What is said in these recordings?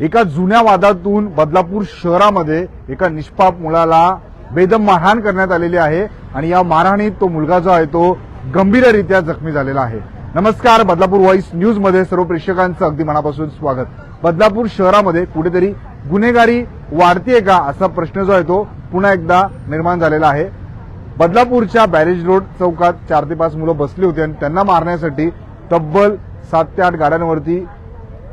एका जुन्या वादातून बदलापूर शहरामध्ये एका निष्पाप मुलाला बेदम मारहाण करण्यात आलेली आहे आणि या मारहाणीत तो मुलगा जो आहे तो गंभीररित्या जखमी झालेला आहे. नमस्कार बदलापूर व्हॉइस न्यूजमध्ये सर्व प्रेक्षकांचं अगदी मनापासून स्वागत. बदलापूर शहरामध्ये कुठेतरी गुन्हेगारी वाढतीये का असा प्रश्न जो आहे तो पुन्हा एकदा निर्माण झालेला आहे. बदलापूरच्या बॅरेज रोड चौकात चार ते पाच मुलं बसली होती आणि त्यांना मारण्यासाठी तब्बल सात ते आठ गाड्यांवरती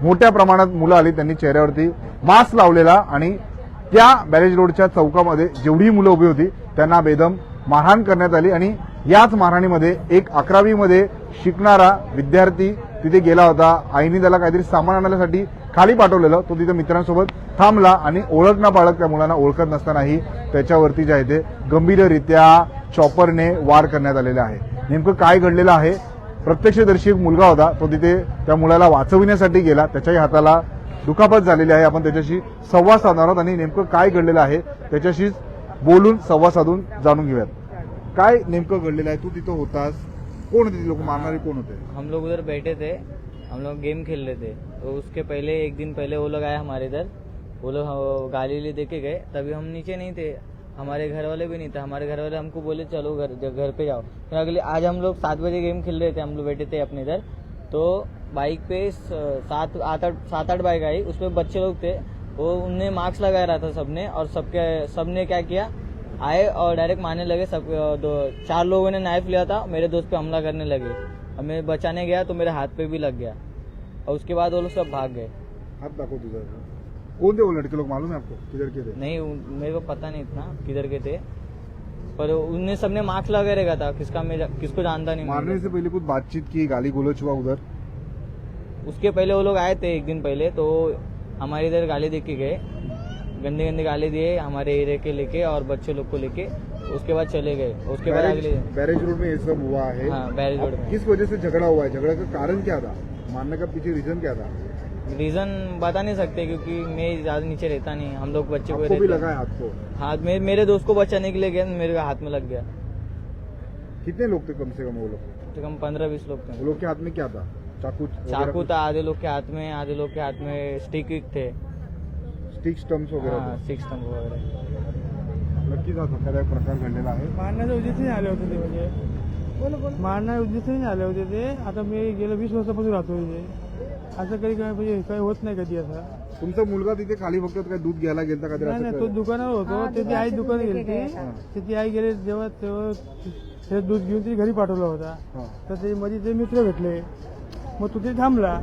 मोठ्या प्रमाणात मुलं आली त्यांनी चेहऱ्यावरती मास्क लावलेला आणि त्या बॅरेज रोडच्या चौकामध्ये जेवढी मुलं उभी होती त्यांना बेदम मारहाण करण्यात आली आणि याच मारहाणीमध्ये एक अकरावीमध्ये शिकणारा विद्यार्थी तिथे गेला होता. आईने त्याला काहीतरी सामान आणण्यासाठी खाली पाठवलेलं. तो तिथे मित्रांसोबत थांबला आणि ओळख ना पाळत त्या मुलांना ओळखत नसतानाही त्याच्यावरती जे आहे ते गंभीररित्या चॉपरने वार करण्यात आलेले आहे. नेमकं काय घडलेलं आहे? प्रत्यक्षदर्शी एक मुलगा होता तो तिथे त्या मुलाला वाचविण्यासाठी गेला. त्याच्याही हाताला दुखापत झालेली आहे. आपण त्याच्याशी संवाद साधणार आहोत आणि नेमकं काय घडलेलं आहे त्याच्याशीच बोलून संवाद साधून जाणून घेऊयात. काय नेमकं घडलेलं आहे? तू तिथं होतास. कोण होते लोक? मारणारे कोण होते? हम लोग उधर बैठे थे. हम लोग गेम खेल रहे थे. तो उसके पहले एक दिन पहले वो लोग आए हमारे इधर. वो लोग गाली ले दे के गए. तभी हम नीचे नहीं थे. हमारे घर वाले भी नहीं थे। हमारे घर वाले हमको बोले, चलो घर घर पे जाओ। फिर अगले, आज हम लोग सात बजे गेम खेल रहे थे, हम लोग बैठे थे अपने इधर। तो बाइक पे सात, आठ आठ, सात, आठ बाइक आई। उसपे बच्चे लोग थे। वो, उनने मास्क लगाया रहा था सबने, और सबके, सबने क्या किया? आए और डायरेक्ट मारने लगे। सब दो, चार लोगों ने नाइफ लिया था। मेरे दोस्त पे हमला करने लगे। और मैं बचाने गया तो मेरे हाथ पे भी लग गया। और उसके बाद वो लोग सब भाग गए। हात कोण थे वो लड़के लोग मालूम है आपको किधर के थे? नहीं उन- मेरे को पता नहीं इतना किधर के थे। पर उनने सबने मास्क लगा रखा था किसका मैं किसको जानता नहीं मारने से पहले कुछ बातचीत की गाली गलोच हुआ उधर? उसके पहले वो लोग आए थे एक दिन पहले तो हमारे इधर गाली दे के गए। गंदे गंदे गाली दिए हमारे एरिया के लेके और बच्चे लोग को लेके। उसके बाद चले गए। उसके बाद बैरेज अगले बैरेज रोड में ये सब हुआ है। हाँ बैरेज रोड अब में। किस वजह से झगड़ा हुआ है? झगड़ा का कारण क्या था? मारने का पीछे रीजन क्या था? रीजन बता नहीं सकते क्योंकि मैं ज़्यादा नीचे रहता नहीं हम लोग बच्चे को भी लगा है। हाथ को हाथ में मेरे दोस्त को बचाने के लिए गया मेरे हाथ में लग गया। कितने लोग थे कम से कम वो लोग? कम से कम पंद्रह बीस लोग थे। वो लोग के हाथ में क्या था? चाकू चाकू था आधे लोग के हाथ में आधे लोग के हाथ में स्टिक विक थे। स्टिक स्टम्प्स वगैरह हाँ, थे. सिक्स स्तंभ वगैरह। नक्कीच हा धक्कादायक प्रकार घडलेला आहे मारण्याच्या उद्देशाने आले होते ते म्हणजे मारण्याच्या उद्देशाने आले होते ते आता मी गेल्या वीस वर्षापासून राहतो इथे असं कधी काय म्हणजे काही होत नाही कधी असं. तुमचा मुलगा तिथे खाली फक्त काय दूध घ्यायला गेलता का नाही नाही तो दुकानावर होतो. त्याची आई दुकान गेली त्याची आई गेले जेव्हा तेव्हा ते दूध घेऊन ती घरी पाठवला होता. तर ते मध्ये ते मित्र भेटले. मग तो ते थांबला.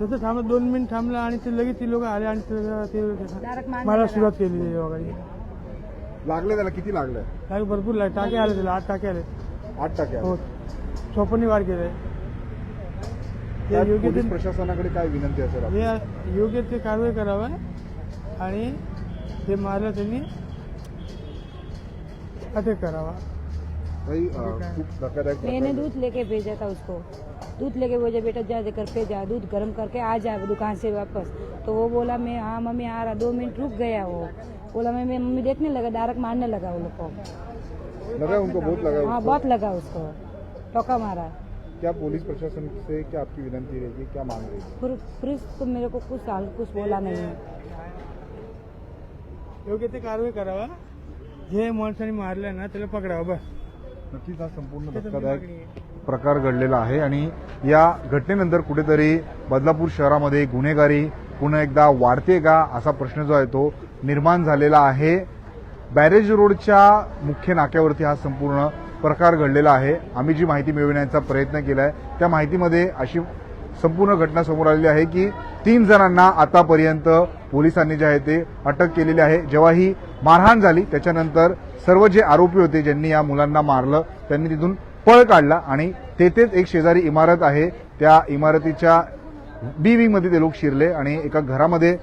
तसं थांबला दोन मिनिट थांबला आणि ते लगेच ती लोक आले आणि ते- मला सुरुवात केली वगैरे लागले त्याला? किती लागलंय काय भरपूर लाग- टाके आले त्याला. आठ टाके आले. आठ टाके हो. चोपन्नी वार केले. योग्य ते प्रशासनाकडे काय विनंती असेल? हे योग्य ते कारवाई करावं आणि ते मारलं त्यांनी अटक करावा. खूप धक्कादायक मैंने दूध लेके भेजा था उसको। दूध लेके भेजा बेटा जा दे करके जा दूध गर्म करके आ जा दुकान से वापस। तो वो बोला मैं हाँ मम्मी आ रहा दो मिनट रुक गया वो। बोला मैं मैं मम्मी देखने लगा डायरेक्ट मारने लगा वो लोग को। लगा उनको बहुत लगा हाँ। बहुत लगा उसको। टोका मारा। क्या पुलिस प्रशासन से क्या आपकी विनंती रहेगी? क्या मांग रही है पुर- पुलिस तो मेरे को कुछ हाल कुछ बोला नहीं है। योग्य ते कारवाई करावा? जे माणसाने मारलं ना त्याला पकडावं बस. नक्कीच हा संपूर्ण धक्कादायक. प्रकार घडलेला आहे आणि या घटनेनंतर कुठेतरी बदलापूर शहरामध्ये गुन्हेगारी पुन्हा एकदा वाढते का असा प्रश्न जो आहे तो निर्माण झालेला आहे. बॅरेज रोडच्या मुख्य नाक्यावरती हा संपूर्ण प्रकार घडलेला आहे. आम्ही जी माहिती मिळविण्याचा प्रयत्न केला आहे त्या माहितीमध्ये अशी संपूर्ण घटना समोर आलेली आहे की तीन जणांना आतापर्यंत पोलिसांनी जे आहे ते अटक केलेली आहे. जेव्हा ही मारहाण झाली त्याच्यानंतर सर्व जे आरोपी होते ज्यांनी या मुलांना मारलं त्यांनी तिथून पळ काढला आणि तेथेच एक शेजारी इमारत आहे. त्या इमारतीच्या बी विंगमध्ये ते लोक शिरले आणि एका घरामध्ये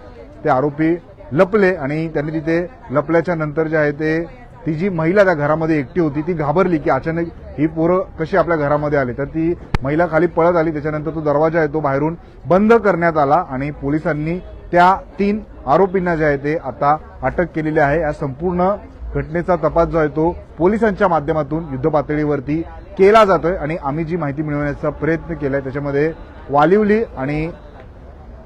ते आरोपी लपले आणि त्यांनी तिथे लपल्याच्या नंतर जे आहे ते ती जी महिला त्या घरामध्ये एकटी होती ती घाबरली की अचानक ही पोरं कशी आपल्या घरामध्ये आली. तर ती महिला खाली पळत आली त्याच्यानंतर तो दरवाजा आहे तो बाहेरून बंद करण्यात आला आणि पोलिसांनी त्या तीन आरोपींना जे आहे ते आता अटक केलेली आहे. या संपूर्ण घटनेचा तपास जो आहे तो पोलिसांच्या माध्यमातून युद्ध पातळीवरती केला जातोय आणि आम्ही जी माहिती मिळवण्याचा प्रयत्न केलाय त्याच्यामध्ये वालिवली आणि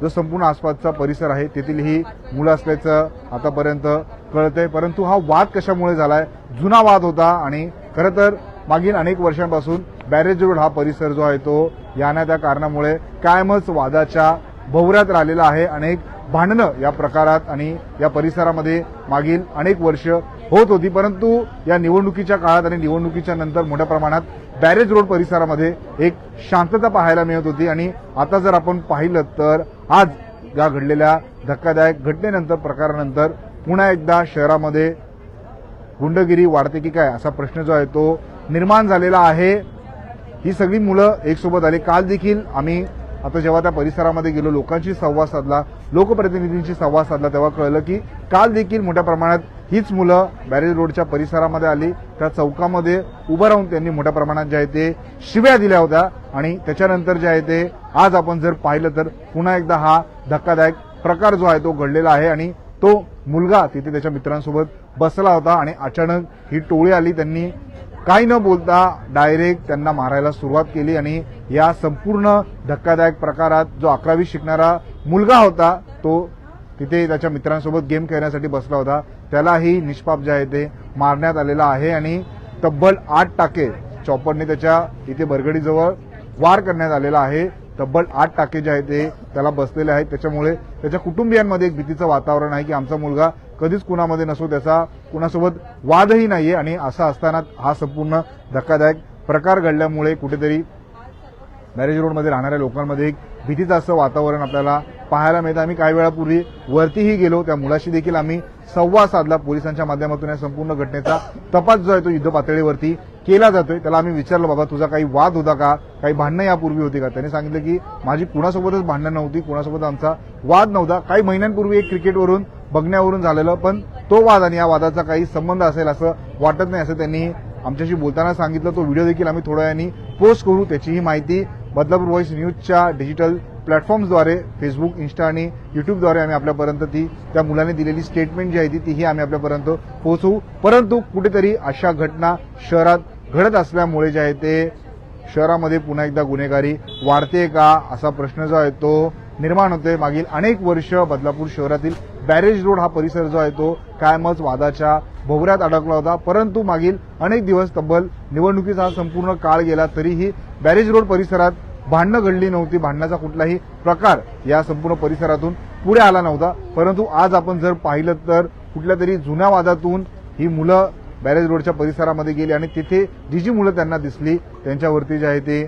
जो संपूर्ण आसपासचा परिसर आहे तेथील ही मुलं असल्याचं आतापर्यंत कळतंय. परंतु हा वाद कशामुळे झालाय? जुना वाद होता आणि खरं तर मागील अनेक वर्षांपासून बॅरेज रोड हा परिसर जो आहे तो या ना त्या कारणामुळे कायमच वादाच्या भोवऱ्यात राहिलेला आहे. अनेक भांडणं या प्रकारात आणि या परिसरामध्ये मागील अनेक वर्ष होत होती. परंतु या निवडणुकीच्या काळात आणि निवडणुकीच्या नंतर मोठ्या प्रमाणात बॅरेज रोड परिसरामध्ये एक शांतता पाहायला मिळत होती. आणि आता जर आपण पाहिलं तर आज या घडलेल्या धक्कादायक घटनेनंतर प्रकारानंतर पुन्हा एकदा शहरामध्ये गुंडगिरी वाढते की काय असा प्रश्न जो आहे तो निर्माण झालेला आहे. ही सगळी मुलं एकसोबत आली. काल देखील आम्ही आता जेव्हा त्या परिसरामध्ये गेलो लोकांशी संवाद साधला लोकप्रतिनिधींशी संवाद साधला तेव्हा कळलं की काल देखील मोठ्या प्रमाणात हीच मुलं बॅरेज रोडच्या परिसरामध्ये आली. त्या चौकामध्ये उभं राहून त्यांनी मोठ्या प्रमाणात जे आहे ते शिव्या दिल्या होत्या आणि त्याच्यानंतर जे आहे ते आज आपण जर पाहिलं तर पुन्हा एकदा हा धक्कादायक प्रकार जो आहे तो घडलेला आहे आणि तो मुलगा तिथे त्याच्या मित्रांसोबत बसला होता आणि अचानक ही टोळी आली. त्यांनी काही न बोलता डायरेक्ट त्यांना मारायला सुरुवात केली आणि या संपूर्ण धक्कादायक प्रकारात जो अकरावी शिकणारा मुलगा होता तो तिथे त्याच्या मित्रांसोबत गेम खेळण्यासाठी बसला होता. त्यालाही निष्पाप जे आहे ते मारण्यात आलेला आहे आणि तब्बल आठ टाके चॉपरने त्याच्या इथे बरगडीजवळ वार करण्यात आलेला आहे. तब्बल आठ टाके जे आहेत ते त्याला बसलेले आहेत. त्याच्यामुळे त्याच्या कुटुंबियांमध्ये एक भीतीचं वातावरण आहे की आमचा मुलगा कधीच कुणामध्ये नसो त्याचा कुणासोबत वादही नाहीये आणि असं असताना हा संपूर्ण धक्कादायक प्रकार घडल्यामुळे कुठेतरी मॅरेज रोडमध्ये राहणाऱ्या लोकांमध्ये एक भीतीचं असं वातावरण आपल्याला पाहायला मिळतं. आम्ही काही वेळापूर्वी वरतीही गेलो. त्या मुलाशी देखील आम्ही संवाद साधला. पोलिसांच्या माध्यमातून या संपूर्ण घटनेचा तपास जो आहे तो युद्ध पातळीवरती केला जातोय. त्याला आम्ही विचारलं बाबा तुझा काही वाद होता का? काही भांडणं यापूर्वी होती का? त्याने सांगितलं की माझी कुणासोबतच भांडणं नव्हती कुणासोबत आमचा वाद नव्हता. काही महिन्यांपूर्वी एक क्रिकेटवरून बघण्यावरून झालेलं पण तो वाद आणि या वादाचा काही संबंध असेल असं वाटत नाही असं त्यांनी आमच्याशी बोलताना सांगितलं. तो व्हिडिओ देखील आम्ही थोड्या वेळाने पोस्ट करू. त्याचीही माहिती बदलापूर व्हॉइस न्यूजच्या डिजिटल प्लॅटफॉर्म्सद्वारे फेसबुक इन्स्टा आणि युट्यूबद्वारे आम्ही आपल्यापर्यंत ती त्या मुलाने दिलेली स्टेटमेंट जी आहे ती तीही आम्ही आपल्यापर्यंत पोहोचवू. परंतु कुठेतरी अशा घटना शहरात घडत असल्यामुळे जे आहे ते शहरामध्ये पुन्हा एकदा गुन्हेगारी वाढते का असा प्रश्न जो आहे तो निर्माण होतोय. मागील अनेक वर्ष बदलापूर शहरातील बॅरेज रोड हा परिसर जो आहे तो कायमच वादाच्या भोवऱ्यात अडकला होता. परंतु मागील अनेक दिवस तब्बल निवडणुकीचा संपूर्ण काळ गेला तरीही बॅरेज रोड परिसरात भांडणं घडली नव्हती. भांडणाचा कुठलाही प्रकार या संपूर्ण परिसरातून पुढे आला नव्हता. परंतु आज आपण जर पाहिलं तर कुठल्या तरी जुन्या वादातून ही मुलं बॅरेज रोडच्या परिसरामध्ये गेली आणि तिथे जी जी मुलं त्यांना दिसली त्यांच्यावरती जे आहे ते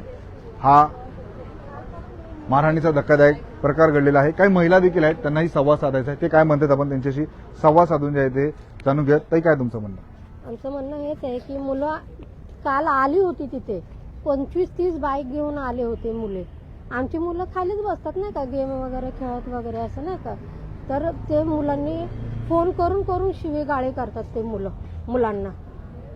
हा मारहाणीचा धक्कादायक प्रकार घडलेला आहे. काही महिला देखील आहेत त्यांनाही संवाद साधायचा आहे. ते काय म्हणतात आपण त्यांच्याशी संवाद साधून जे आहे ते जाणून घ्या ताई काय तुमचं म्हणणं? आमचं म्हणणं हेच आहे की मुलं काल आली होती तिथे. पंचवीस तीस बाईक घेऊन आले होते मुले. आमची मुलं खालीच बसतात नाही का? गेम वगैरे खेळत वगैरे असं नाही का? तर ते मुलांनी फोन करून करून शिवे गाळे करतात ते मुलं मुलांना.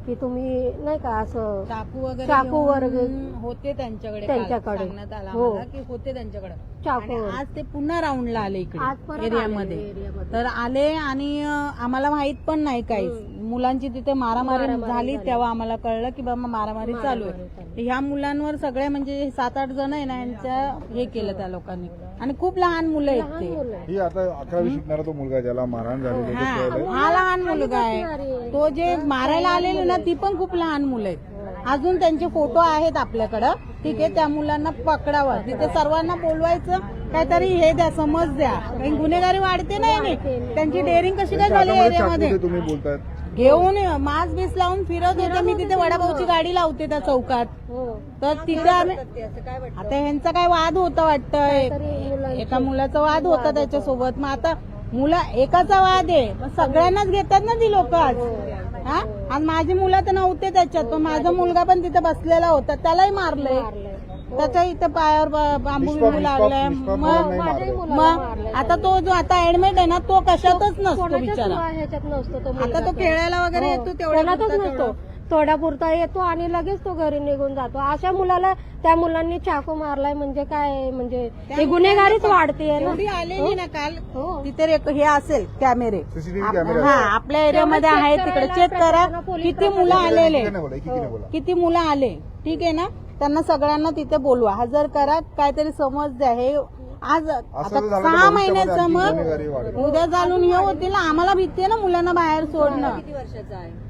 की तुम्ही नाही का असं चाकू वगैरे चाकू वगैरे होते त्यांच्याकडे त्यांच्याकडे. सांगण्यात आलं हो. आम्हाला की होते त्यांच्याकडे. आणि. आज ते पुन्हा राऊंडला आले आज परत इकडे आले एरियामध्ये एरियामध्ये. तर आले आणि अं, आम्हाला माहीत पण नाही काही मुलांची तिथे मारामारी मारामारी झाली झाली. तेव्हा आम्हाला कळलं की बाबा मारामारी चालू मारामारी आहे. ह्या मुलांवर सगळे म्हणजे सात आठ जण आहे ना यांच्या हे केलं त्या लोकांनी. आणि खूप लहान मुलं आहेत लहान ते. मुलं आहे. ही आता अकरावी शिकणारा तो मुलगा ज्याला मारहाण झालेली हा हा लहान मुलगा आहे. तो जे मारायला आलेले ना ती पण खूप लहान मुलं आहेत. अजून त्यांचे फोटो आहेत आपल्याकडं. ठीक आहे त्या मुलांना पकडावं. तिथे सर्वांना बोलवायचं. काहीतरी हे द्या समज द्या. कारण गुन्हेगारी वाढते ना याने त्यांची डेअरिंग कशी काय झाली एरियामध्ये तुम्ही घेऊन मास्क बीस लावून फिरत होते. मी तिथे वडापावची गाडी लावते त्या चौकात. हो. तर तिथे आम्ही आता ह्यांचा काय वाद होता वाटतंय? एका मुलाचा वाद होता त्याच्यासोबत. मग आता मुलं एकाचा वाद आहे. सगळ्यांनाच घेतात ना ती लोक आज? हा? आज माझी मुलं तर नव्हते त्याच्यात. पण माझा मुलगा पण तिथे बसलेला होता. त्यालाही मारलंय. त्याच्या इथे पायावर बांबू बिंबू लागलाय. मग आता तो जो आता ऍडमिट आहे ना तो कशातच नसतो बिचारा. आता तो खेळायला वगैरे हो. येतो तेवढ्या कोणातच पुरता नसतो. तेवढं. थोड्यापुरता येतो आणि लगेच तो घरी निघून जातो. अशा मुलाला त्या मुलांनी चाकू मारलाय म्हणजे काय? म्हणजे हे गुन्हेगारीच वाढते आलेली ना काल हो. तिथे रेक- हे असेल कॅमेरे. सीसीटीव्ही आप- कॅमेरे हा आपल्या एरियामध्ये आहे तिकडे. चेक करा किती मुलं आलेले. बोला. किती मुलं? आले? ठीक आहे ना? त्यांना सगळ्यांना तिथे बोलवा. हजर करा. काहीतरी समज द्या हे आज आता सहा महिन्याचं मग. उद्या चालून हे होतील ना. आम्हाला भीती आहे ना मुलांना बाहेर सोडणं.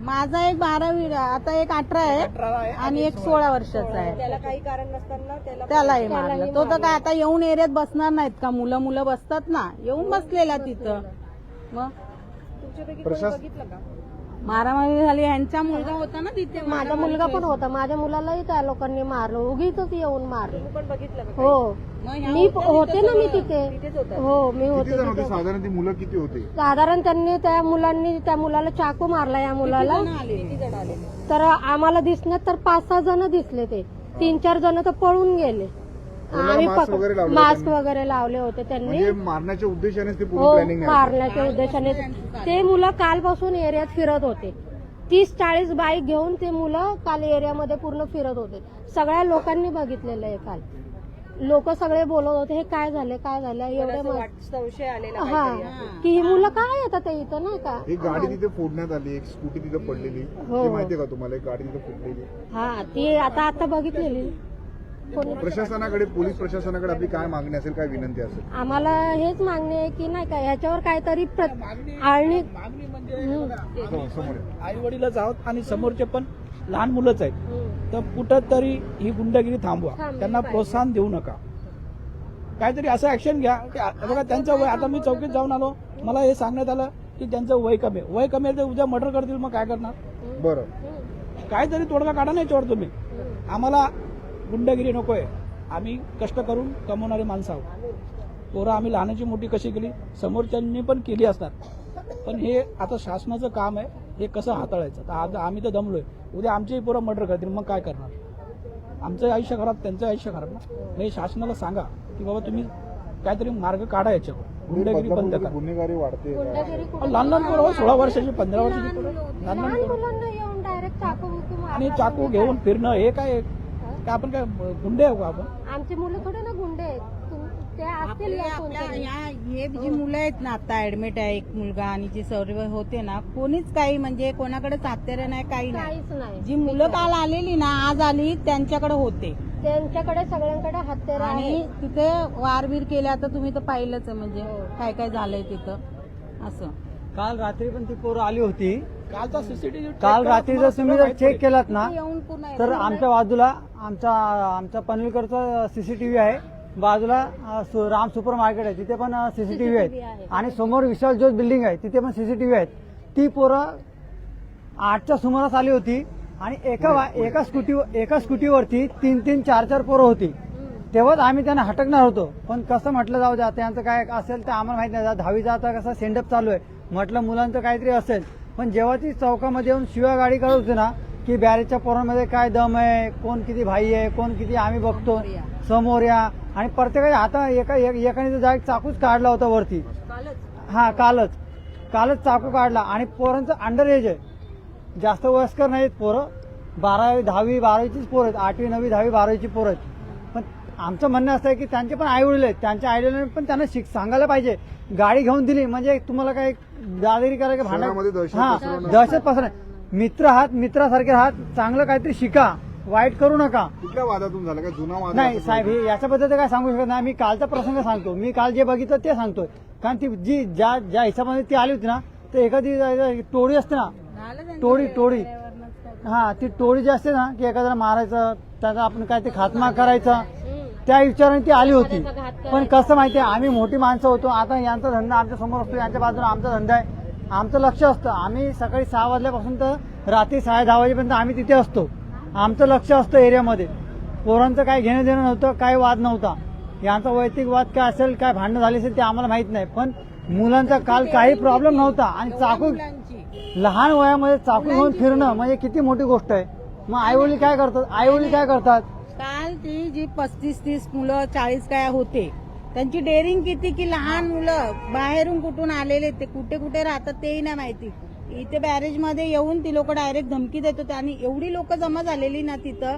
माझा एक बारावी आता एक अठरा आहे आणि एक सोळा वर्षाचा आहे. त्याला काही कारण नसताना त्यालाही मारलं. तो तर काय आता येऊन एरियात बसणार नाहीत का? मुलं मुलं बसतात ना. येऊन बसलेला तिथं. मग? मारामारी झाली. ह्यांचा मुलगा होता ना तिथे? माझा मुलगा पण होता. माझ्या मुलालाही त्या लोकांनी मारलं. उगीच येऊन मारलं. हो. मी होते ना मी तिथे. हो मी किती होते जण होते तिथे. साधारण ती मुलं किती होती? साधारण त्यांनी त्या मुलांनी त्या मुलाला चाकू मारला या मुलाला. तर आम्हाला दिसण्यात तर पाच सहा जण दिसले ते. तीन चार जण तर पळून गेले. कोणाला आम्ही वगैरे लावले मास्क त्यांनी? वगैरे लावले होते त्यांनी. म्हणजे मारण्याच्या ते पूर्ण हो प्लॅनिंग मारण्याच्या उद्देशाने ते मुलं कालपासून एरियात फिरत होते. तीस चाळीस बाईक घेऊन ते मुलं काल एरियामध्ये पूर्ण फिरत होते. सगळ्या लोकांनी बघितलेलं आहे काल. लोक सगळे बोलत होते हे काय झाले काय झालं एवढे हा की ही मुलं काय येतात ते इथं नाही का? एक गाडी तिथे फोडण्यात आली एक स्कूटी तिथे पडलेली. हो. ती माहितीये का तुम्हाला? एक गाडी तिथे फुटलेली हा ती आता आता बघितलेली. कोणी प्रशासनाकडे पोलीस प्रशासनाकडे आपली काय मागणी असेल काय विनंती असेल? आम्हाला हेच मागणी आहे की नाही का ह्याच्यावर काहीतरी प्र- आळणी हम्म. हो, समोर आहे. आई वडीलच आहोत आणि समोरचे पण लहान मुलंच आहेत. तर कुठं तरी ही गुंडगिरी थांबवा. त्यांना. प्रोत्साहन देऊ नका. काहीतरी असं ऍक्शन घ्या. की बघा त्यांचं वय आता मी चौकीत जाऊन आलो. मला हे सांगण्यात आलं की त्यांचं वय कमी आहे. वय कमी आहे तर उद्या मर्डर करतील मग काय करणार? बरं. काहीतरी तोडगा काढा नाही चोर तुम्ही. आम्हाला गुंडगिरी नकोय. आम्ही कष्ट करून कमवणारी माणसं आहोत. पोरं आम्ही लहानाची मोठी कशी केली? समोरच्यांनी पण केली असतात पण हे आता शासनाचं काम आहे. हे कसं हाताळायचं? तर आज आम्ही तर दमलोय. उद्या आमचेही पोरं मर्डर करतील मग काय करणार? आमचं आयुष्य खराब त्यांचं आयुष्य खराब ना? मग हे शासनाला सांगा की बाबा तुम्ही काहीतरी मार्ग काढा याच्यावर गुंडगिरी बंद करा. गुन्हेगारी वाढते. लहान लहान पोरं हो, सोळा वर्षाची पंधरा वर्षाची पोरं. लहान पोरं. आणि चाकू घेऊन फिरणं हे काय? काय आपण काय गुंडे आहो का आपण? आमची मुलं थोडे ना गुंडे आहेत. असतील ना कोणतरी. हे जी मुलं आहेत ना आता ऍडमिट आहे एक मुलगा आणि जी सर्व होते ना कोणीच काही म्हणजे कोणाकडे हत्यारे नाही काही नाही. काहीच नाही. जी मुलं काल आलेली ना आज आली त्यांच्याकडे होते. त्यांच्याकडे सगळ्यांकडे हत्यार आणि आणि तिथे वारबीर केले आता तुम्ही तर पाहिलंच आहे म्हणजे काय काय झालंय तिथं. असं. काल रात्री पण ती पोरं आली होती. कालचा सीसीटीव्ही काल रात्री जर तुम्ही जर चेक केलात ना येऊन तर आमच्या बाजूला आमचा आमचा पनवेलकडचा सीसीटीव्ही आहे. बाजूला सु- राम सुपर मार्केट आहे तिथे पण सीसीटीव्ही आहेत. आणि समोर विशाल जोत बिल्डिंग आहे तिथे पण सीसीटीव्ही आहेत. ती पोरं आठच्या सुमारास आली होती आणि एका वा- एका स्कूटी एका स्कूटीवरती तीन तीन चार चार पोरं होती. तेव्हाच आम्ही त्यांना हटकणार होतो. पण कसं म्हटलं जाऊ द्या त्यांचं काय असेल ते आम्हाला माहीत नाही. दहावीचा आता कसं सेंडअप चालू आहे. म्हटलं मुलांचं काहीतरी असेल. पण जेव्हा ती चौकामध्ये येऊन शिवा गाडी करत होती ना की बॅरेजच्या पोरांमध्ये काय दम आहे कोण किती भाई आहे कोण किती आम्ही बघतो. समोर या. आणि प्रत्येकाच्या हाता एका एक- एकाने तर डायरेक्ट चाकूच काढला होता वरती. हा कालच. कालच चाकू काढला. आणि पोरांचं अंडर एज आहे. जास्त वयस्कर नाहीत पोरं. बारावी दहावी बारावीचीच पोरं आहेत. आठवी नववी दहावी बारावीची पोरं आहेत. पण आमचं म्हणणं असं आहे की त्यांचे पण आई वडील आहेत. त्यांच्या आई वडिलांनी पण त्यांना शिक सांगायला पाहिजे. गाडी घेऊन दिली. म्हणजे तुम्हाला काय दादागिरी करायला दहशत हा. दहशत पसरणार मित्र आहात मित्रासारखे आहात चांगलं काहीतरी शिका. वाईट करू नका. कुठल्या वादातून झाला? काय जुना वाद नाही साहेब हे याच्याबद्दल तर काय सांगू शकत नाही. मी कालचा प्रसंग सांगतो. मी काल जे बघितलं ते सांगतोय. कारण ती जी ज्या ज्या हिशोबाने ती आली होती ना तर एखादी टोळी असते ना. टोळी टोळी. हा ती टोळी जी असते ना की एखाद्याला मारायचं त्याचा आपण काय ते खात्मा करायचा त्या विचाराने ती आली होती. पण कसं माहितीये आम्ही मोठी माणसं होतो. आता यांचा धंदा आमच्यासमोर असतो यांच्या बाजूला आमचा धंदा आहे. आमचं लक्ष असतं. आम्ही सकाळी सहा वाजल्यापासून तर रात्री साडे दहा वाजेपर्यंत आम्ही तिथे असतो. आमचं लक्ष असतं एरियामध्ये. पोरांचं काय घेणं देणं नव्हतं काय वाद नव्हता. यांचा वैयक्तिक वाद काय असेल काय भांडणं झाली असेल ते आम्हाला माहीत नाही. पण मुलांचा काल काही प्रॉब्लेम नव्हता आणि चाकू लहान वयामध्ये चाकू घेऊन फिरणं म्हणजे किती मोठी गोष्ट आहे. मग आईवडील काय करतात? आईवडील काय करतात? काल ती जी पस्तीस तीस मुलं चाळीस काय होते त्यांची डेअरिंग किती की लहान मुलं बाहेरून कुठून आलेले ते कुठे कुठे राहतात तेही नाही माहिती. इथे बॅरेजमध्ये येऊन ती लोक डायरेक्ट धमकी देत होते आणि एवढी लोक जमा झालेली ना तिथं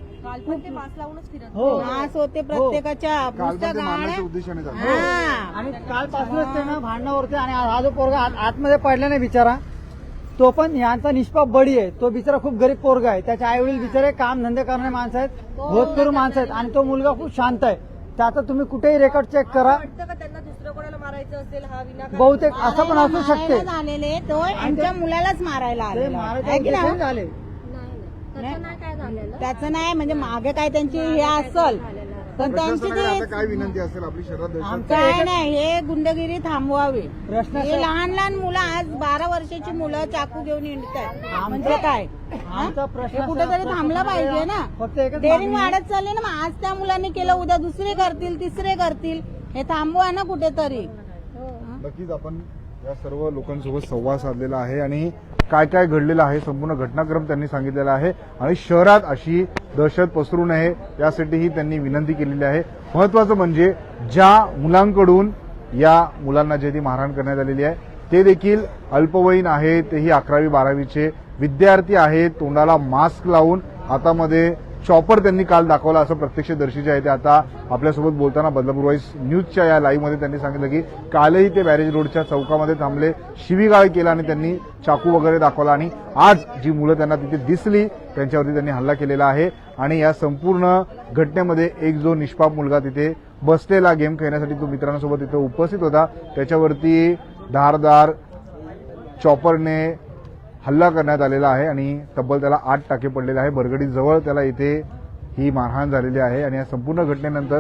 हो. मास होते प्रत्येकाच्या नुसत्या उद्देशाने झालं. हा. आणि कालपासूनच ते ना भांडणावरती आणि हा जो पोरगा आत- आतमध्ये पडला नाही बिचारा तो पण यांचा निष्पाप बडी आहे. तो बिचारा खूप गरीब पोरगा आहे. त्याचे आई वडील बिचारे काम धंदे करणारे माणसं आहेत होतकरू माणसं आहेत आणि तो मुलगा खूप शांत आहे. त्याचा तुम्ही कुठेही रेकॉर्ड चेक करा. बहुतेक असं पण असू शकते. मारायला झालेले तो आमच्या मुलालाच मारायला आलेला आहे. मारायचे आहे की नाही? झाले. नाही नाही. त्याचं नाही. काय झालेलं. त्याचं नाही म्हणजे मागे काय त्यांची हे असल. पण त्यांची प्रशासनाकडे आता ती काय विनंती असेल आपली शहरात दहशत काय नाही हे गुंडगिरी थांबवावी. प्रश्न हे लहान लहान मुलं आज बारा वर्षाची मुलं चाकू घेऊन हिंडतात म्हणजे काय? हा? आमचा प्रश्न हे कुठेतरी थांबलं पाहिजे ना. फक्त एकच डेअरिंग मागणी आहे. वाढत चालली ना मग आज त्या मुलांनी केलं उद्या दुसरे करतील तिसरे करतील. हे थांबवा ना कुठेतरी. नक्कीच आपण या सर्व लोकांसोबत संवाद साधलेला आहे आणि काय काय घडलेलं आहे संपूर्ण घटनाक्रम त्यांनी सांगितलेला आहे आणि शहरात अशी दहशत पसरू नये यासाठीही त्यांनी विनंती केलेली आहे. महत्वाचं म्हणजे ज्या मुलांकडून या मुलांना जे ती मारहाण करण्यात आलेली आहे ते देखील अल्पवयीन आहेत तेही अकरावी बारावीचे विद्यार्थी आहेत तोंडाला मास्क लावून हातामध्ये चॉपर त्यांनी काल दाखवला असं प्रत्यक्षदर्शीचे आहे ते आता आपल्यासोबत बोलताना बदलापूर वाईस न्यूजच्या या लाईव्हमध्ये त्यांनी सांगितलं की कालही ते बॅरेज रोडच्या चौकामध्ये थांबले शिवीगाळ केला आणि त्यांनी चाकू वगैरे दाखवला आणि आज जी मुलं त्यांना तिथे दिसली त्यांच्यावरती त्यांनी हल्ला केलेला आहे आणि या संपूर्ण घटनेमध्ये एक जो निष्पाप मुलगा तिथे बसलेला गेम खेळण्यासाठी तो मित्रांसोबत तिथे उपस्थित होता. त्याच्यावरती धारदार चॉपरने हल्ला करण्यात आलेला आहे आणि तब्बल त्याला आठ टाके पडलेले आहे. बरगडीजवळ त्याला इथे ही मारहाण झालेली आहे आणि या संपूर्ण घटनेनंतर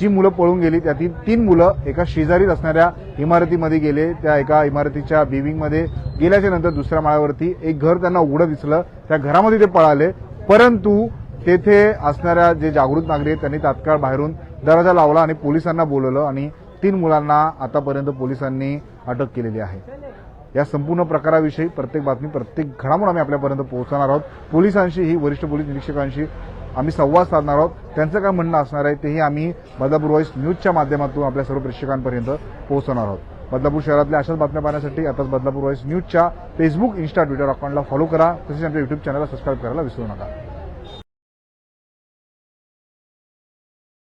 जी मुलं पळून गेली त्यातील तीन मुलं एका शेजारीच असणाऱ्या इमारतीमध्ये गेले. त्या एका इमारतीच्या बिविंगमध्ये गेल्याच्यानंतर दुसऱ्या माळ्यावरती एक घर त्यांना उघडं दिसलं. त्या घरामध्ये ते पळाले. परंतु तेथे असणाऱ्या जे जागृत नागरिक आहेत त्यांनी तात्काळ बाहेरून दरवाजा लावला आणि पोलिसांना बोलवलं आणि तीन मुलांना आतापर्यंत पोलिसांनी अटक केलेली आहे. या संपूर्ण प्रकाराविषयी प्रत्येक बातमी प्रत्येक घडामोड आम्ही आपल्यापर्यंत पोहोचवणार आहोत. पोलिसांशीही वरिष्ठ पोलीस निरीक्षकांशी आम्ही संवाद साधणार आहोत. त्यांचं काय म्हणणं असणार आहे तेही आम्ही बदलापूर व्हॉइस न्यूजच्या माध्यमातून आपल्या सर्व प्रेक्षकांपर्यंत पोहोचणार आहोत. बदलापूर शहरातल्या अशाच बातम्या पाहण्यासाठी आताच बदलापूर व्हॉइस न्यूजच्या फेसबुक इन्स्टा ट्विटर अकाउंटला फॉलो करा. तसेच आमच्या युट्यूब चॅनलला सबस्क्राईब करायला विसरू नका.